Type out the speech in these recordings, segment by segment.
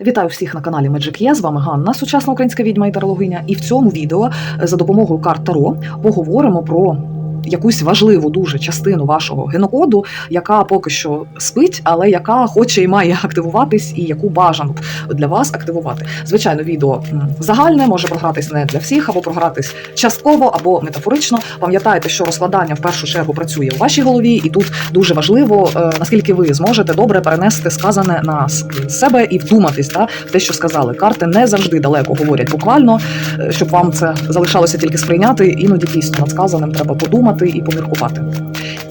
Вітаю всіх на каналі Magic Є. З вами Ганна, сучасна українська відьма і тарологиня. І в цьому відео е, за допомогою карт Таро поговоримо про якусь важливу дуже частину вашого генокоду, яка поки що спить, але яка хоче і має активуватись, і яку бажано б для вас активувати. Звичайно, відео загальне може програтись не для всіх, або програтись частково, або метафорично. Пам'ятайте, що розкладання в першу чергу працює у вашій голові, і тут дуже важливо, е, наскільки ви зможете добре перенести сказане на себе і вдуматись да, в те, що сказали. Карти не завжди далеко говорять буквально, е, щоб вам це залишалося тільки сприйняти. Іноді дійсно над сказаним треба подумати і поміркувати.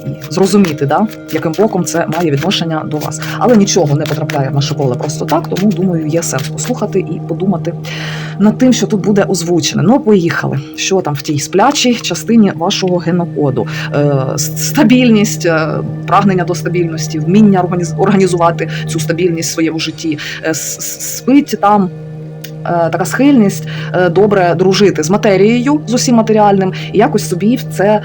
І зрозуміти, да, яким боком це має відношення до вас. Але нічого не потрапляє в наше поле просто так, тому думаю, є сенс послухати і подумати над тим, що тут буде озвучене. Ну, поїхали. Що там в тій сплячій частині вашого генокоду? Е, стабільність, е, прагнення до стабільності, вміння організ- організувати цю стабільність в своєму житті. Е, спить там. Е, Така схильність е, добре дружити з матерією, з усім матеріальним, і якось собі це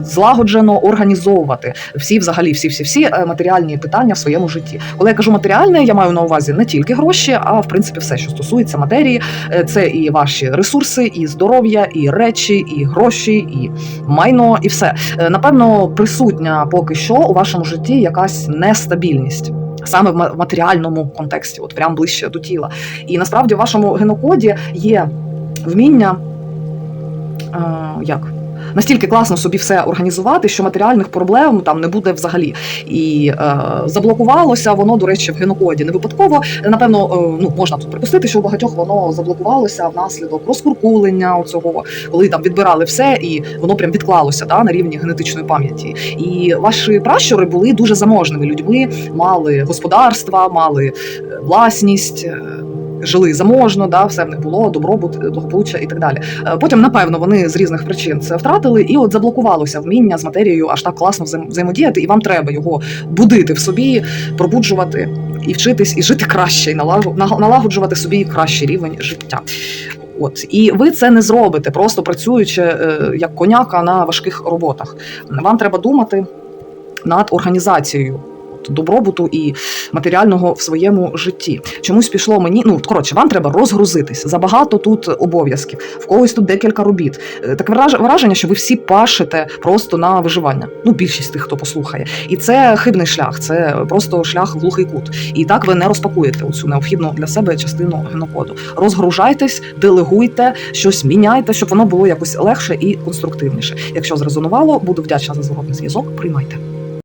злагоджено організовувати всі, взагалі, всі, всі, всі е, матеріальні питання в своєму житті. Коли я кажу матеріальне, я маю на увазі не тільки гроші, а в принципі все, що стосується матерії, це і ваші ресурси, і здоров'я, і речі, і гроші, і майно, і все. Напевно, присутня поки що у вашому житті якась нестабільність. Саме в матеріальному контексті, от прям ближче до тіла. І насправді в вашому генокоді є вміння е, як? Настільки класно собі все організувати, що матеріальних проблем там не буде взагалі. І е, заблокувалося воно, до речі, в генокоді. Не випадково, напевно, е, ну можна тут припустити, що у багатьох воно заблокувалося внаслідок розкуркулення оцього, коли там відбирали все, і воно прям відклалося да, на рівні генетичної пам'яті. І ваші пращури були дуже заможними людьми, мали господарства, мали е, власність. Жили заможно, да, все в них було, добробут, благополуччя і так далі. Е, Потім, напевно, вони з різних причин це втратили, і от заблокувалося вміння з матерією аж так класно взаєм- взаємодіяти, і вам треба його будити в собі, пробуджувати і вчитись, і жити краще, і налагоджувати собі кращий рівень життя. От і ви це не зробите, просто працюючи е, як коняка на важких роботах. Вам треба думати над організацією. Добробуту і матеріального в своєму житті чомусь пішло мені. Ну коротше, вам треба розгрузитись. Забагато тут обов'язків. В когось тут декілька робіт. Е, Таке враження, що ви всі пашете просто на виживання. Ну, більшість тих, хто послухає. І це хибний шлях, це просто шлях в глухий кут. І так ви не розпакуєте цю необхідну для себе частину генокоду. Розгружайтесь, делегуйте, щось міняйте, щоб воно було якось легше і конструктивніше. Якщо зрезонувало, буду вдячна за зворотний зв'язок. Приймайте.